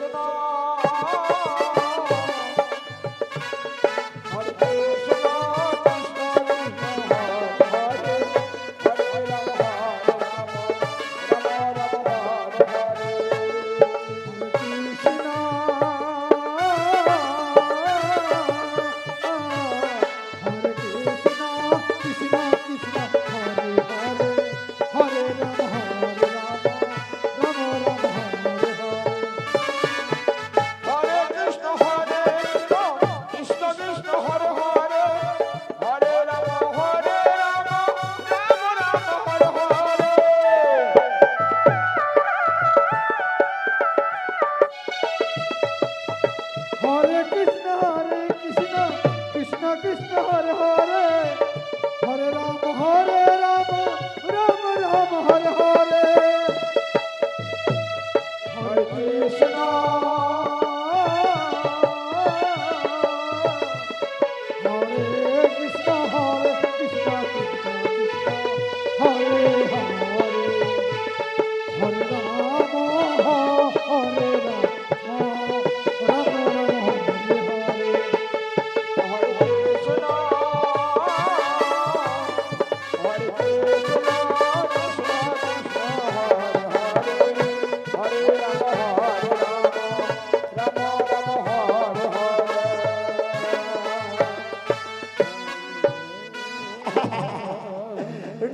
কৃষ্ণ হরে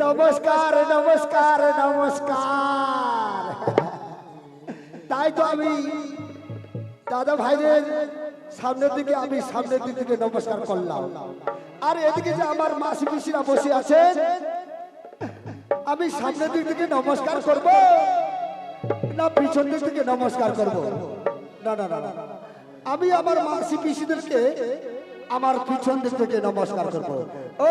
নমস্কার নমস্কার নমস্কার তাই তো আমি দাদা ভাইদের সামনের দিকে, আমি সামনের দিক থেকে নমস্কার করলাম আর এদিকে যে আমার মাসি পিসিরা বসে আছে আমি সামনের দিক থেকে নমস্কার করব, না পিছন দিক থেকে নমস্কার করব না না না। আমি আমার মাসি পিসিদেরকে আমার পিছন দিক থেকে নমস্কার করব ও।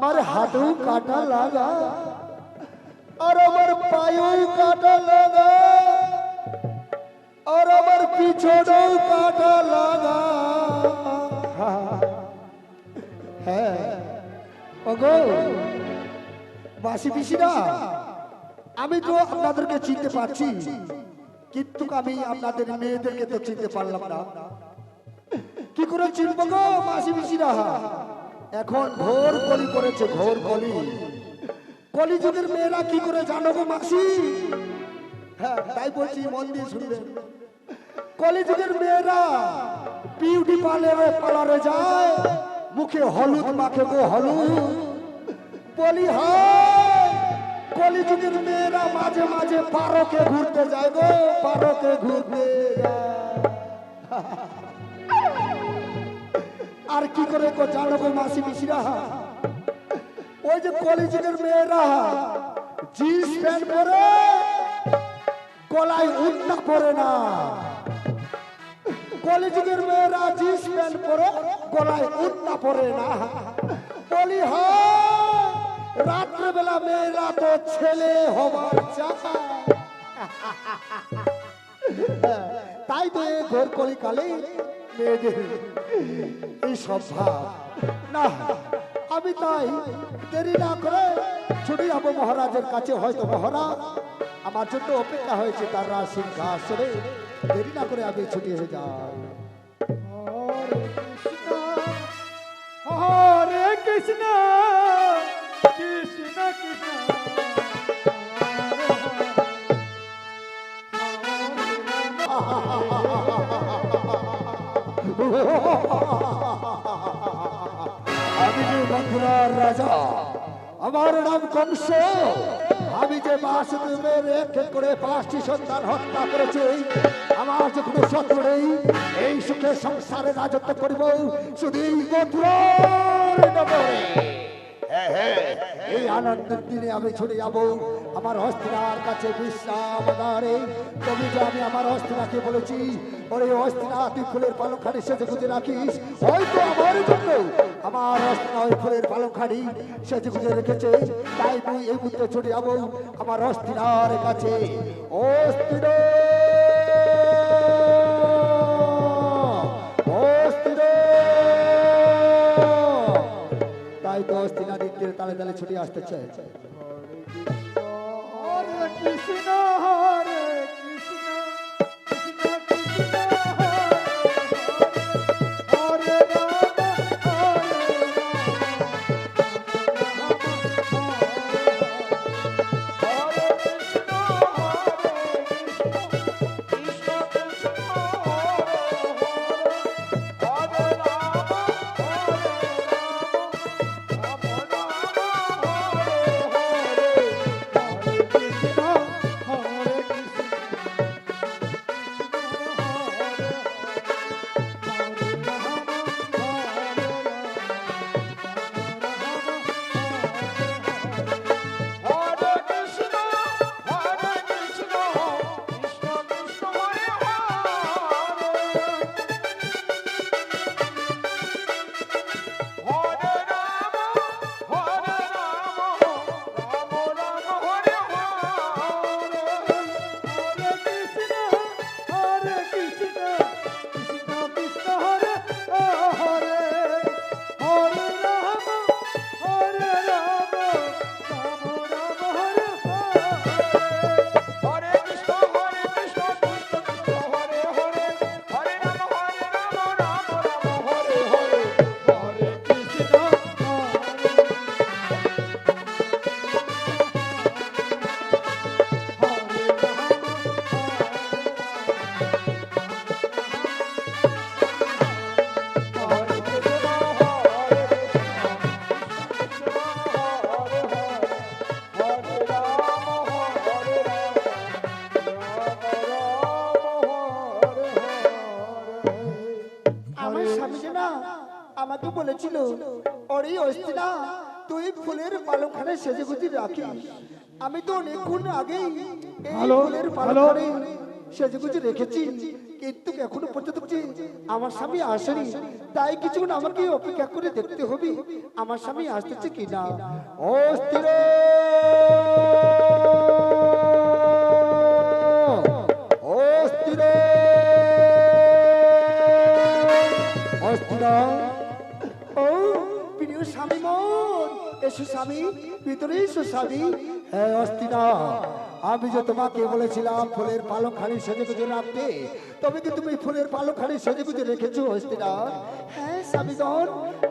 আমার হাঁটু কাটা লাগা, আর আমার পায়েও কাটা লাগা, আর আমার পিছনেও কাটা লাগা। হ্যাঁ ওগো, বাসি পিসিরা, আমি তো আপনাদেরকে চিনতে পারছি, কিন্তু আমি আপনাদের মেয়েদেরকে তো চিনতে পারলাম না। কি করে চিনবো গো মাসি পিসিরা? এখন ঘোর কলি করেছে, ঘোর কলি। কলিযুগের মেয়েরা কি করে জানো গো মাসি? হ্যাঁ তাই বলছি, মন দিয়ে শুনবেন কলিযুগের মেয়েরা বিউটি পার্লারে পার্লারে যায়। মুখে হলুদ, মাখে গো হলুদ। বলি, হয় কলিযুগের মেয়েরা মাঝে মাঝে পারকে ঘুরতে যায় গো, পারকে ঘুরতে যায়। আর কি করে গো জানো গো মাসি পিসিরা ওই যে কলেজের মেয়েরা, জিন্স প্যান্ট পরে, গলায় উন্না পরে না। কলেজের মেয়েরা জিন্স প্যান্ট পরে, গলায় উন্না পরে না। বলি, হয়, রাত্রেবেলা মেয়েরা তো ছেলে হবার চায় তাই তো এই ঘোর কলিকালে আমি তাই দেরি না করে ছুটি যাব মহারাজের কাছে হয়তো মহারাজ আমার জন্য অপেক্ষা হয়েছে তার রাজ সিংহাসনে। দেরি না করে আমি ছুটি হয়ে যাই হরে কৃষ্ণ কৃষ্ণ। আমি যে মথুরার রাজা, আমার নাম কংস আমি যে বাসুদেবের এক এক করে পাঁচটি সন্তান হত্যা করেছি, আমার যে কোনো শত্রু নেই, এই সুখে সংসারে রাজত্ব করিব শুধু মথুরার। হ্যাঁ হ্যাঁ এই আনন্দের দিনে আমি ছুটে যাব। আমার হস্তিনার কাছে বিশ্রাম দাঁড়ে তবে যে আমি আমার হস্তিনাকে বলেছি, ওরে হস্তিনা, তুই ফুলের পালংখানি সেজে গুজে রাখিস। হয়তো আমার জন্য আমার হস্তিনা ওই ফুলের পালংখানি সেজে গুজে রেখেছে। তাই তুই এই মুহূর্তে ছুটে যাব আমার হস্তিনার কাছে। হস্তিনা দিকদের তালে তালে ছুটে আসতে চায়। কৃষ্ণ কৃষ্ণ কৃষ্ণ। আমাকে বলেছিল ওরে অস্তিনা তুই ফুলের পালংখানে সেজে গুজে রাখি আমি তো অনেকক্ষণ আগেই ফুলের। পালংখানে সেজে গুজে রেখেছি কিন্তু এখনও পর্যন্ত আমার স্বামী আসেনি তাই কিছুক্ষণ আমাকে অপেক্ষা করে দেখতে হবে আমার স্বামী আসতেছে কিনা। অস্থির! অস্থির! অস্থির! প্রিয় স্বামী মন, এসো স্বামী, ভিতরে এসো স্বামী। হ্যাঁ অস্তিনা, আমি যে তোমাকে বলেছিলাম ফুলের পালক খানি সেজে গুজে রাখতে, তবে কি তুমি ফুলের পালক খানি সেজে গুজে রেখেছো অস্তিনা? হ্যাঁ স্বামীগণ,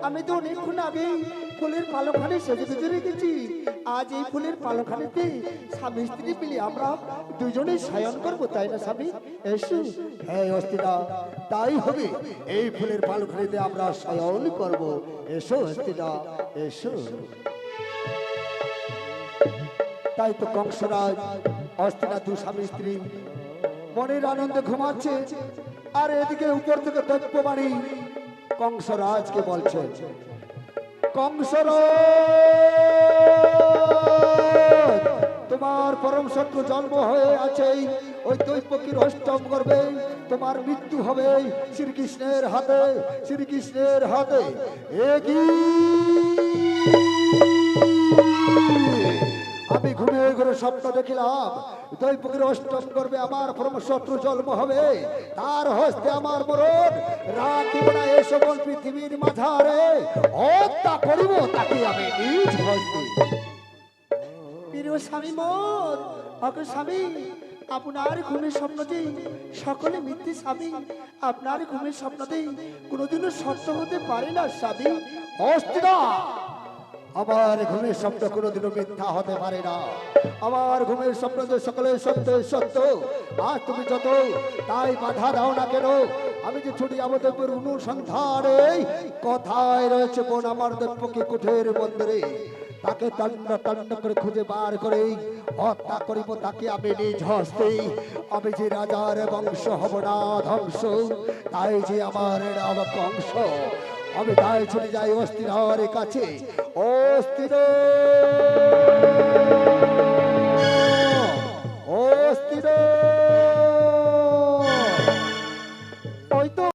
আমি তো অনেকক্ষণ আগে ফুলের পালক খানি সেজে গুজে রেখেছি। আজ এই ফুলের পালক খানিতে স্বামী স্ত্রী মিলে আমরা দুজনে সায়ন করব, তাই না স্বামী? এসো। হ্যাঁ অস্থিরা তাই হবে। এই ফুলের পালখানিতে আমরা শয়ন করব। এসো হস্তিনা এসো। তাই তো কংসরাজ অস্তিনা দু স্বামী স্ত্রী মনের আনন্দে ঘুমাচ্ছে, আর এদিকে উপর থেকে দৈত্যবাণী কংসরাজকে বলছে। কংসরাজ তোমার পরম শত্রু জন্ম হয়ে আছে। ওই দৈপকীর অষ্টম করবে তোমার মৃত্যু হবে শ্রীকৃষ্ণের হাতে শ্রীকৃষ্ণের হাতে। ঘুরে স্বপ্ন দেখিলাম দৈপকের অষ্টম করবে আমার পরম শত্রু জন্ম হবে। তার হস্তে আমার মরণ। রাখিব না এ সকল পৃথিবীর মাঝারে। হত্যা করিব তাকে আমি নিজ হস্তে। স্বামী মোর অগো স্বামী, আপনার ঘুমের স্বপ্ন যে সকলে মিথ্যে স্বামী, আপনার ঘুমের স্বপ্ন দেই কোনোদিনও সত্য হতে পারে না স্বামী। অস্থিরা। আমার ঘুমের স্বপ্ন কোনোদিনও মিথ্যা হতে পারে না। আমার ঘুমের স্বপ্ন যে সকলে সত্য সত্য আর তুমি যত তাই বাধা দাও না কেন? আমি যে ছুটি আমাদের অনুসন্ধানে কথায় রয়েছে বোন আমার দেবকে কুঠের মন্দিরে। তাকে তন্ন তন্ন করে খুঁজে বার করে হত্যা করিব তাকে আমি নিজ হস্তে। আমি যে রাজার বংশ হব না ধ্বংস, তাই যে আমার নাম কংস আমি তাই চলে যাই অস্থির কাছে। অস্থির!